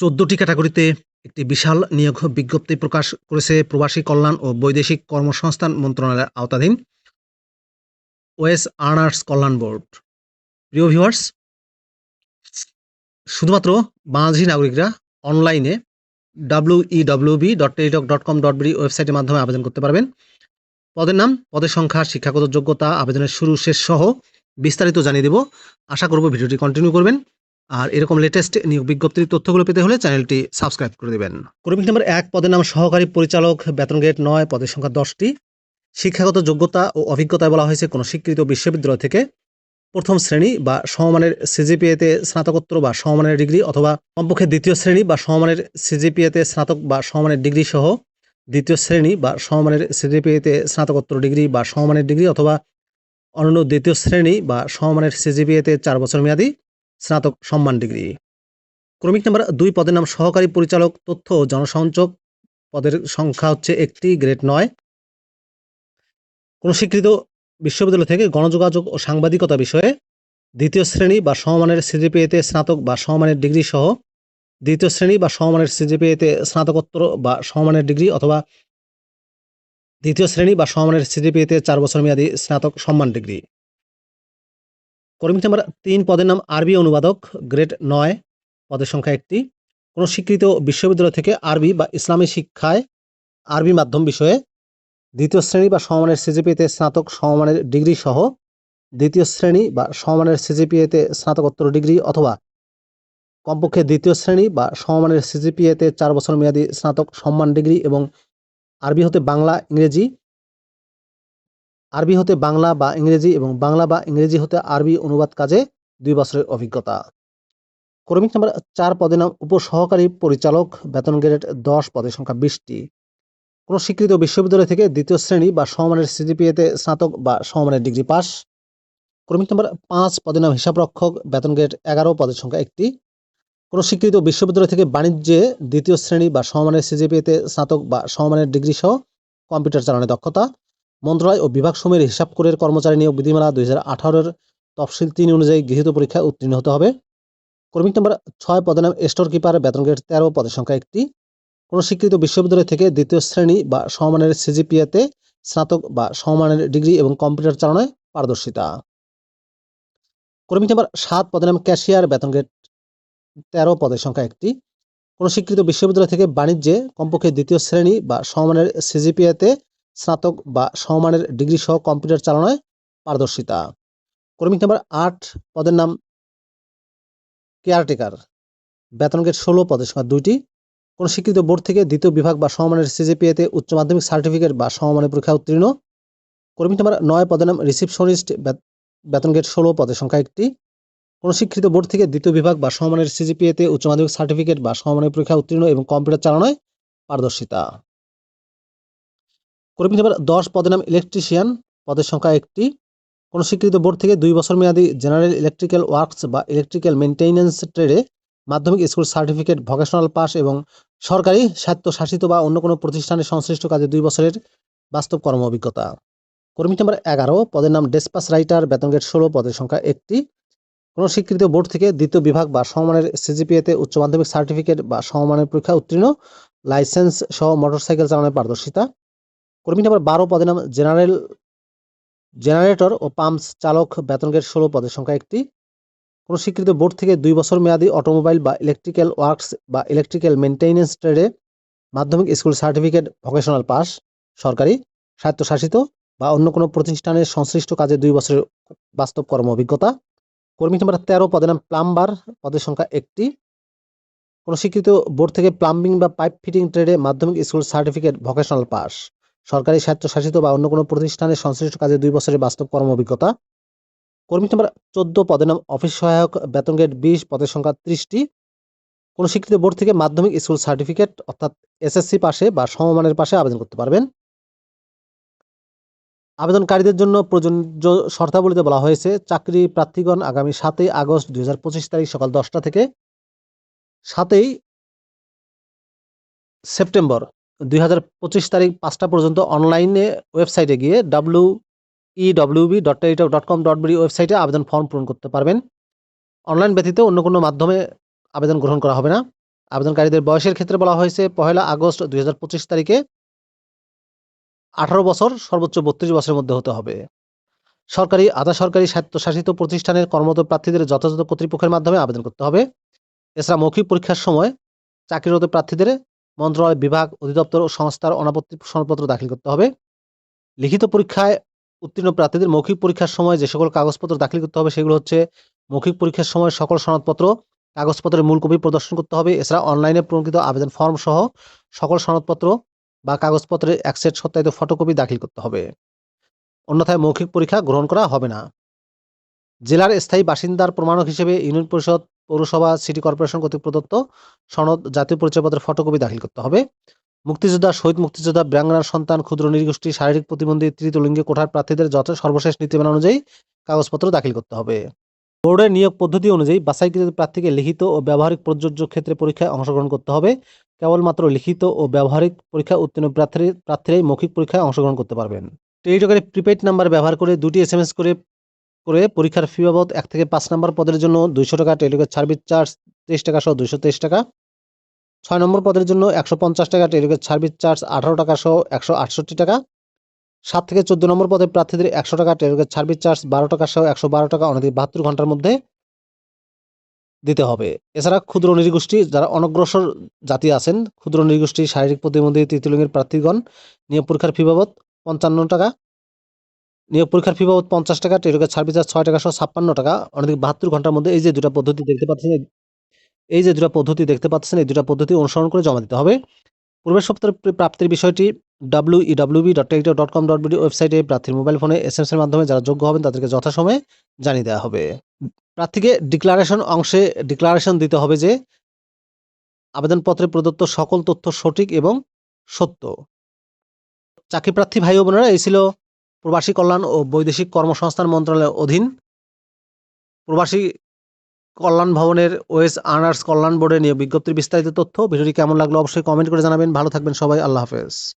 চোদ্দটি ক্যাটাগরিতে একটি বিশাল নিয়োগ বিজ্ঞপ্তি প্রকাশ করেছে প্রবাসী কল্যাণ ও বৈদেশিক কর্মসংস্থান মন্ত্রণালয়ের আওতাধীন ওয়েস আর্নার্স কল্যাণ বোর্ড। প্রিয় ভিউয়ার্স, শুধুমাত্র বাংলাদেশি নাগরিকরা অনলাইনে W E W B dot Teletalk dot com dot BD ওয়েবসাইটের মাধ্যমে আবেদন করতে পারবেন। পদের নাম, পদের সংখ্যা, শিক্ষাগত যোগ্যতা, আবেদনের শুরু, শেষ সহ বিস্তারিত জানিয়ে দেব। আশা করব ভিডিওটি কন্টিনিউ করবেন। আর এরকম লেটেস্ট নিয়োগ বিজ্ঞপ্তির তথ্যগুলো পেতে হলে চ্যানেলটি সাবস্ক্রাইব করে দেবেন। কর্মী নম্বর এক, পদের নাম সহকারী পরিচালক, বেতন গ্রেড নয়, পদের সংখ্যা দশটি। শিক্ষাগত যোগ্যতা ও অভিজ্ঞতায় বলা হয়েছে কোনো স্বীকৃত বিশ্ববিদ্যালয় থেকে প্রথম শ্রেণি বা সমমানের সিজিপিএতে স্নাতকোত্তর বা সমমানের ডিগ্রি অথবা কমপক্ষে দ্বিতীয় শ্রেণি বা সমমানের সিজিপিএতে স্নাতক বা সমমানের ডিগ্রি সহ দ্বিতীয় শ্রেণি বা সমমানের সিজিপিএতে স্নাতকোত্তর ডিগ্রি বা সমমানের ডিগ্রি অথবা অন্য দ্বিতীয় শ্রেণি বা সমমানের সিজিপিএতে চার বছর মেয়াদী স্নাতক সম্মান ডিগ্রি। ক্রমিক নাম্বার দুই, পদের নাম সহকারী পরিচালক, তথ্য জনসংযোগ। পদের সংখ্যা হচ্ছে একটি, গ্রেড নয়। কোনো স্বীকৃত বিশ্ববিদ্যালয় থেকে গণযোগাযোগ ও সাংবাদিকতা বিষয়ে দ্বিতীয় শ্রেণি বা সমমানের সিজিপিএতে স্নাতক বা সমমানের ডিগ্রি সহ দ্বিতীয় শ্রেণি বা সমমানের সিজিপিএতে স্নাতকোত্তর বা সমমানের ডিগ্রি অথবা দ্বিতীয় শ্রেণি বা সমমানের সিজিপিএতে চার বছর মেয়াদী স্নাতক সম্মান ডিগ্রি। কর্মী নাম্বার তিন, পদের নাম আরবি অনুবাদক, গ্রেড নয়, পদের সংখ্যা একটি। কোনো স্বীকৃত বিশ্ববিদ্যালয় থেকে আরবি বা ইসলামী শিক্ষায় আরবি মাধ্যম বিষয়ে দ্বিতীয় শ্রেণি বা সমমানের সিজিপিএতে স্নাতক, সমমানের ডিগ্রি সহ দ্বিতীয় শ্রেণি বা সমমানের সিজিপিএতে স্নাতকোত্তর ডিগ্রি অথবা কমপক্ষে দ্বিতীয় শ্রেণি বা সমমানের সিজিপিএতে চার বছর মেয়াদী স্নাতক, সম্মান ডিগ্রি এবং আরবি হতে বাংলা, ইংরেজি আরবি হতে বাংলা বা ইংরেজি এবং বাংলা বা ইংরেজি হতে আরবি অনুবাদ কাজে দুই বছরের অভিজ্ঞতা। ক্রমিক নাম্বার চার পদে নাম উপসহকারী পরিচালক, বেতন গ্রেড দশ পদের সংখ্যা বিশটি। কোনো স্বীকৃত বিশ্ববিদ্যালয় থেকে দ্বিতীয় শ্রেণি বা সমমানের সিজিপিএতে স্নাতক বা সমমানের ডিগ্রি পাস। কর্মিক নম্বর পাঁচ পদের নাম হিসাবরক্ষক, বেতন গ্রেড এগারো পদের সংখ্যা একটি। কোনো স্বীকৃত বিশ্ববিদ্যালয় থেকে বাণিজ্যে দ্বিতীয় শ্রেণি বা সমমানের সিজিপিএতে স্নাতক বা সমমানের ডিগ্রি সহ কম্পিউটার চালানোর দক্ষতা। মন্ত্রণালয় ও বিভাগ সমূহের হিসাব করে কর্মচারী নিয়োগ বিধিমালা দুই হাজার আঠারোর তফসিল তিন অনুযায়ী গৃহীত পরীক্ষায় উত্তীর্ণ হতে হবে। কর্মিক নম্বর ছয়, পদের নাম স্টোর কিপার, বেতন গেট তেরো, পদের সংখ্যা একটি। কোনো স্বীকৃত বিশ্ববিদ্যালয় থেকে দ্বিতীয় শ্রেণি বা সমমানের সিজিপিএতে স্নাতক বা সমমানের ডিগ্রি এবং কম্পিউটার চালানোয় পারদর্শিতা। কর্মী নাম্বার সাত, পদের নাম ক্যাশিয়ার, বেতন গ্রেড তেরো, পদের সংখ্যা একটি। কোনো স্বীকৃত বিশ্ববিদ্যালয় থেকে বাণিজ্যে কমপক্ষে দ্বিতীয় শ্রেণি বা সমমানের সিজিপিএতে স্নাতক বা সমমানের ডিগ্রি সহ কম্পিউটার চালানোয় পারদর্শিতা। কর্মিক নাম্বার আট পদের নাম কেয়ারটেকার। বেতন গেট ষোলো পদের সংখ্যা দুইটি। কোনো স্বীকৃত বোর্ড থেকে দ্বিতীয় বিভাগ বা সমমানের সিজিপিএতে উচ্চ মাধ্যমিক সার্টিফিকেট বা সমমানের পরীক্ষা উত্তীর্ণ। কর্মী নাম্বার নয় পদের নাম রিসিপশনিস্ট। বেতন গেট ষোলো পদের সংখ্যা একটি। কোনো স্বীকৃত বোর্ড থেকে দ্বিতীয় বিভাগ বা সমমানের সিজিপিএতে উচ্চ মাধ্যমিক সার্টিফিকেট বা সমমানের পরীক্ষা উত্তীর্ণ এবং কম্পিউটার চালানোয় পারদর্শিতা। কর্মী নাম্বার দশ পদের নাম ইলেকট্রিশিয়ান পদের সংখ্যা একটি। কোনো স্বীকৃত বোর্ড থেকে দুই বছর মেয়াদী জেনারেল ইলেকট্রিক্যাল ওয়ার্কস বা ইলেকট্রিক্যাল মেনটেন্যান্স ট্রেডে মাধ্যমিক স্কুল সার্টিফিকেট ভোকেশনাল পাস এবং সরকারি স্বায়ত্তশাসিত বা অন্য কোনো প্রতিষ্ঠানের সংশ্লিষ্ট কাজে দুই বছরের বাস্তব কর্ম অভিজ্ঞতা। কর্মী নাম্বার এগারো, পদের নাম ডেসপাস রাইটার বেতন গেট ষোলো, পদের সংখ্যা একটি। কোনো স্বীকৃত বোর্ড থেকে দ্বিতীয় বিভাগ বা সমমানের সিজিপিএতে উচ্চ মাধ্যমিক সার্টিফিকেট বা সমমানের পরীক্ষা উত্তীর্ণ লাইসেন্স সহ মোটরসাইকেল চালানোর পারদর্শিতা। কর্মী নাম্বার বারো পদের নাম জেনারেল, জেনারেটর ও পাম্পস চালক বেতন গেট ষোলো পদের সংখ্যা একটি। কোনো স্বীকৃত বোর্ড থেকে দুই বছর মেয়াদি অটোমোবাইল বা ইলেকট্রিক্যাল ওয়ার্কস বা ইলেকট্রিক্যাল মেনটেন্যান্স ট্রেডে মাধ্যমিক স্কুল সার্টিফিকেট ভোকেশনাল পাস, সরকারি, স্বায়ত্তশাসিত বা অন্য কোনো প্রতিষ্ঠানের সংশ্লিষ্ট কাজে দুই বছরের বাস্তব কর্ম অভিজ্ঞতা। কর্মী নাম্বার তেরো পদের নাম প্লাম্বার পদের সংখ্যা একটি। কোনো স্বীকৃত বোর্ড থেকে প্লাম্বিং বা পাইপ ফিটিং ট্রেডে মাধ্যমিক স্কুল সার্টিফিকেট ভোকেশনাল পাস। সরকারি স্বায়ত্তশাসিত বা অন্য কোনো প্রতিষ্ঠানের সংশ্লিষ্ট কাজে দুই বছরের বাস্তব কর্ম অভিজ্ঞতা। কর্মী নাম্বার চোদ্দ পদের নাম অফিস সহায়ক, বেতন গ্রেড বিশ, পদের সংখ্যা ত্রিশটি। কোনো স্বীকৃত বোর্ড থেকে মাধ্যমিক স্কুল সার্টিফিকেট, অর্থাৎ এসএসসি পাশে বা সমমানের পাশে আবেদন করতে পারবেন। আবেদনকারীদের জন্য প্রযোজ্য শর্তাবলীতে বলা হয়েছে, চাকরি প্রার্থীগণ আগামী সাতই আগস্ট দু হাজার পঁচিশ তারিখ সকাল দশটা থেকে সাতই সেপ্টেম্বর দুই হাজার পঁচিশ তারিখ পাঁচটা পর্যন্ত অনলাইনে ওয়েবসাইটে গিয়ে W E W B dot Teletalk dot com dot BD ওয়েবসাইটে আবেদন ফর্ম পূরণ করতে পারবেন। অনলাইন ব্যতীত অন্য কোনো মাধ্যমে আবেদন গ্রহণ করা হবে না। আবেদনকারীদের বয়সের ক্ষেত্রে বলা হয়েছে, পহেলা আগস্ট দুই হাজার পঁচিশ তারিখে আঠারো বছর, সর্বোচ্চ বত্রিশ বছরের মধ্যে হতে হবে। সরকারি, আধা সরকারি স্বায়ত্তশাসিত প্রতিষ্ঠানের কর্মরত প্রার্থীদের যথাযথ কর্তৃপক্ষের মাধ্যমে আবেদন করতে হবে। এছাড়া মৌখিক পরীক্ষার সময় চাকরিরত প্রার্থীদের মন্ত্রণালয় বিভাগ অধিদপ্তর ও সংস্থার অনাপত্তি সনদপত্র দাখিল করতে হবে। লিখিত পরীক্ষায় উত্তীর্ণ প্রার্থীদের মৌখিক পরীক্ষার সময় যে সকল কাগজপত্র দাখিল করতে হবে সেগুলো হচ্ছে মৌখিক পরীক্ষার সময় সকল সনদপত্র, কাগজপত্রের মূল কপি প্রদর্শন করতে হবে, এছাড়া অনলাইনে প্রকৃত আবেদন ফর্ম সহ সকল সনদপত্র বা কাগজপত্রের এক সেট সত্যায়িত ফটোকপি দাখিল করতে হবে। অন্যথায় মৌখিক পরীক্ষা গ্রহণ করা হবে না। জেলার স্থায়ী বাসিন্দার প্রমাণক হিসেবে ইউনিয়ন পরিষদ পৌরসভা সিটি কর্পোরেশন কর্তৃক প্রদত্ত সনদ জাতীয় পরিচয়পত্রের ফটোকপি দাখিল করতে হবে। মুক্তিযোদ্ধা, শহীদ মুক্তিযোদ্ধা, ব্যাঙ্গনার সন্তান, ক্ষুদ্র নৃগোষ্ঠী, শারীরিক প্রতিবন্ধী তৃতীয় কোঠার প্রার্থীদের যত সর্বশেষ নীতিমালা অনুযায়ী কাগজপত্র দাখিল করতে হবে। বোর্ডের নিয়োগ পদ্ধতি অনুযায়ী বাছাইকৃত প্রার্থীকে লিখিত ও ব্যবহারিক প্রযোজ্য ক্ষেত্রে পরীক্ষায় অংশগ্রহণ করতে হবে। কেবলমাত্র লিখিত ও ব্যবহারিক পরীক্ষা উত্তীর্ণ প্রার্থী প্রার্থীরাই মৌখিক পরীক্ষায় অংশগ্রহণ করতে পারবেন। টেলিটকের প্রিপেড নাম্বার ব্যবহার করে দুটি এস করে করে পরীক্ষার ফি বাবদ এক থেকে পাঁচ নম্বর পদের জন্য দুইশো টাকা টেলিটকের সার্ভিস চার্জ তেইশ টাকা সহ দুইশো তেইশ টাকা। ছয় নম্বর পদের জন্য একশো পঞ্চাশ টাকা টেলিটকের সার্ভিস চার্জ আঠারো টাকা সহ একশো আটষট্টি টাকা। সাত থেকে চোদ্দ নম্বর পদে প্রার্থীদের একশো টাকা টেলিটকের সার্ভিস চার্জ বারো টাকা সহ একশো বারো টাকা অনধিক বাহাত্তর ঘণ্টার মধ্যে দিতে হবে। এছাড়া ক্ষুদ্র নৃগোষ্ঠী যারা অনগ্রসর জাতি আছেন, ক্ষুদ্র নৃগোষ্ঠী শারীরিক প্রতিবন্ধী তৃতীয় লিঙ্গের প্রার্থীগণ নিয়োগ পরীক্ষার ফি বাবদ পঞ্চান্ন টাকা। নিয়োগ পরীক্ষার ফি বাবদ পঞ্চাশ টাকা টেলিটকের সার্ভিস চার্জ ছয় টাকা সহ ছাপ্পান্ন টাকা। অনধিক বাহাত্তর ঘণ্টার মধ্যে এই যে দুটা পদ্ধতি দেখতে পাচ্ছেন, এই যে দুটা পদ্ধতি দেখতে পাচ্ছেন, এই দুটা পদ্ধতি অনুসরণ করে জমা দিতে হবে। পূর্বের সপ্তাহের প্রাপ্তির বিষয়টি W W B dot Teletalk dot com dot BD ওয়েবসাইটে প্রার্থীর মোবাইল ফোনে এস এম এর মাধ্যমে যারা যোগ্য হবেন তাদেরকে যথাসময়ে জানিয়ে দেওয়া হবে। প্রার্থীকে ডিক্লারেশন অংশে ডিক্লারেশন দিতে হবে যে আবেদনপত্রে প্রদত্ত সকল তথ্য সঠিক এবং সত্য। চাকরি প্রার্থী ভাই বোনেরা, এই ছিল প্রবাসী কল্যাণ ও বৈদেশিক কর্মসংস্থান মন্ত্রণালয়ের অধীন প্রবাসী কল্যাণ ভবনের ওয়েস আর্নার্স কল্যাণ বোর্ডে নিয়ে বিজ্ঞপ্তির বিস্তারিত তথ্য। ভিডিওটি কেমন লাগল অবশ্যই কমেন্ট করে জানাবেন। ভালো থাকবেন সবাই। আল্লাহ হাফেজ।